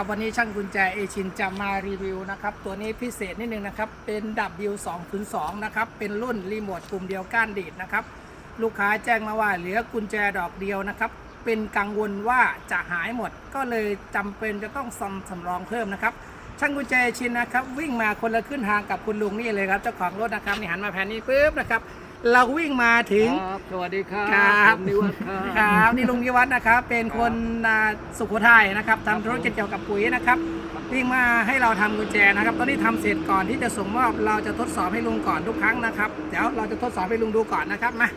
ับวันนี้ช่างกุญแจเอชินจะมารีวิวนะครับตัวนี้พิเศษนิดนึงนะครับเป็น W202 นะครับเป็นรุ่นรีโมทปุ่มเดียวก้านดีดนะครับลูกค้าแจ้งมาว่าเหลือกุญแจดอกเดียวนะครับเป็นกังวลว่าจะหายหมด ก็เลยจำเป็นจะต้องซำสำรองเพิ่มนะครับช่างกุญแจเอชินนะครับวิ่งมาคนละขึ้นทางกับคุณลุงนี่เลยครับเจ้าของรถนะครับนี่หันมาแผนนี้ปุ๊บนะครับ เราวิ่งมาถึงครับสวัสดีครับครับผมนิวัฒน์ครับครับนี่ลุงนิวัฒน์นะครับ เป็นคนอ่าสุโขทัยนะครับทำธุรกิจเกี่ยวกับปุ๋ยนะครับ วิ่งมาให้เราทำกุญแจนะครับ ตอนนี้ทำเสร็จก่อนที่จะส่งมอบ เราจะทดสอบให้ลุงก่อนทุกครั้งนะครับ เดี๋ยวเราจะทดสอบให้ลุงดูก่อนนะครับมา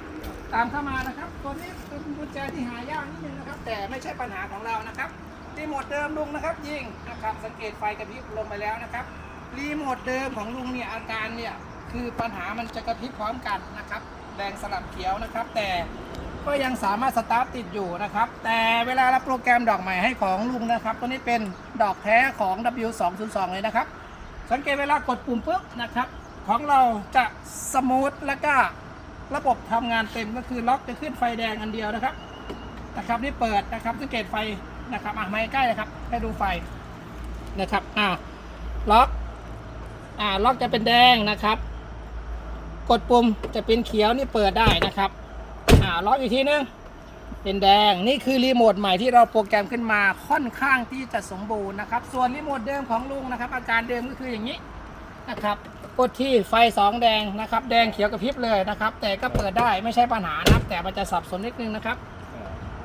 ตามเข้ามานะครับ ตัวนี้เป็นกุญแจที่หายากนิดนึงนะครับ แต่ไม่ใช่ปัญหาของเรานะครับ รีโมทเดิมลุงนะครับ ยิงนะครับสังเกตไฟกระพริบลงไปแล้วนะครับ รีโมทเดิมของลุงเนี่ยอาการเนี่ย คือปัญหามันจะกระพริบพร้อมกันนะครับ แดงสลับเขียวนะครับ แต่ก็ยังสามารถสตาร์ทติดอยู่นะครับ แต่เวลาเราโปรแกรมดอกใหม่ให้ของลุงนะครับ ตัวนี้เป็นดอกแท้ของ W202 เลยนะครับ สังเกตเวลากดปุ่มปุ๊บนะครับ ของเราจะสมูทแล้วก็ระบบทำงานเต็มก็คือล็อกจะขึ้นไฟแดงอันเดียวนะครับนะครับนี่เปิดนะครับสังเกตไฟนะครับอะมาใกล้เลยครับ ให้ดูไฟนะครับอ่าล็อกอ่าล็อกจะเป็นแดงนะครับ กดปุ่มจะเป็นเขียวนี่เปิดได้นะครับอ่าล็อกอีกทีนึงเป็นแดงนี่คือรีโมทใหม่ที่เราโปรแกรมขึ้นมาค่อนข้างที่จะสมบูรณ์นะครับ ส่วนรีโมทเดิมของลุงนะครับ อาการเดิมก็คืออย่างนี้นะครับกดที่ไฟสองแดงนะครับ แดงเขียวกระพริบเลยนะครับ แต่ก็เปิดได้ไม่ใช่ปัญหานะครับแต่มันจะสับสนนิดนึงนะครับ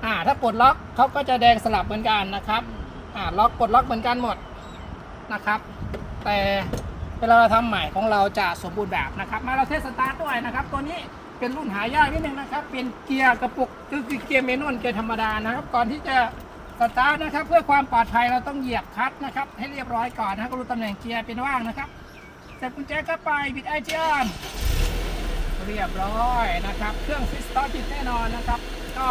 อ่าถ้าปลดล็อกเขาก็จะแดงสลับเหมือนกันนะครับอ่าล็อกปลดล็อกเหมือนกันหมดนะครับ แต่ เวลาเราทำใหม่ของเราจะสมบูรณ์แบบนะครับ มาเราเทสสตาร์ทด้วยนะครับ ตัวนี้เป็นรุ่นหายากนิดนึงนะครับ เป็นเกียร์กระปุกคือเกียร์เมนวลเกียร์ธรรมดานะครับ ก่อนที่จะสตาร์ทนะครับ เพื่อความปลอดภัยเราต้องเหยียบคลัตช์นะครับ ให้เรียบร้อยก่อนนะครับก็รู้ตำแหน่งเกียร์เป็นว่างนะครับใส่กุญแจเข้าไปบิดไอเจียนเรียบร้อยนะครับ เครื่องฟิสตอร์ติดแน่นอนนะครับ ก็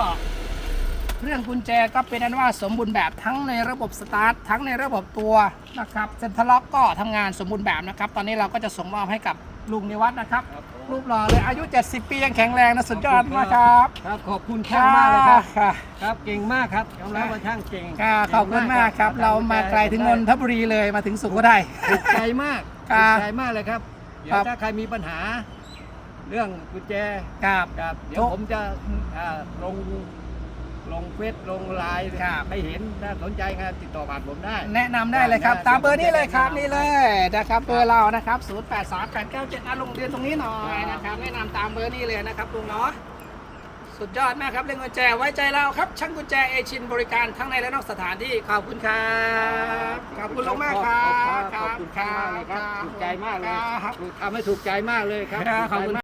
เครื่องกุญแจก็เป็นอันว่าสมบูรณ์แบบทั้งในระบบสตาร์ททั้งในระบบตัวนะครับเซ็นทรัลล็อกก็ทำงานสมบูรณ์แบบนะครับ ตอนนี้เราก็จะส่งมอบให้กับลุงนิวัฒน์นะครับครับผมรูปหล่อเลยอายุ 70 ปียังแข็งแรงนะสุดยอดมากครับครับขอบคุณช่างมากเลยครับค่ะครับเก่งมากครับยอมรับว่าช่างเก่งค่ะขอบคุณมากครับ เรามาไกลถึงนนทบุรีเลยมาถึงสุโขทัยถูกใจมากครัถูบกใจมากเลยครับเดี๋ยครัวบถ้าใครมีปัญหา เรื่องกุญแจครับครับเดี๋ยวโทรผมจะอ่าลง ลงเฟซลงไลน์ครับ ให้เห็นถ้าสนใจงานติดต่อผ่านผมได้ แนะนำได้เลยครับได้ตามเบอร์นี้เลยครับได้นี่เลยนะครับเบอร์เรานะครับ0 8 3 8 9 7อะลงเรียนตรงนี้หน่อยนะครับแนะนำตามเบอร์นี้เลยนะครับลุงเนาะสุดยอดมากครับเรื่องกุญแจไว้ใจเราครับช่างกุญแจเอชินบริการทั้งในและนอกสถานที่ขอบคุณครับขอบคุณลุงมากครับขอบคุณช่างมากเลยครับถูกใจมากเลยครับทำให้ถูกใจมากเลยครับ ครับขอบคุณถูกใจมาก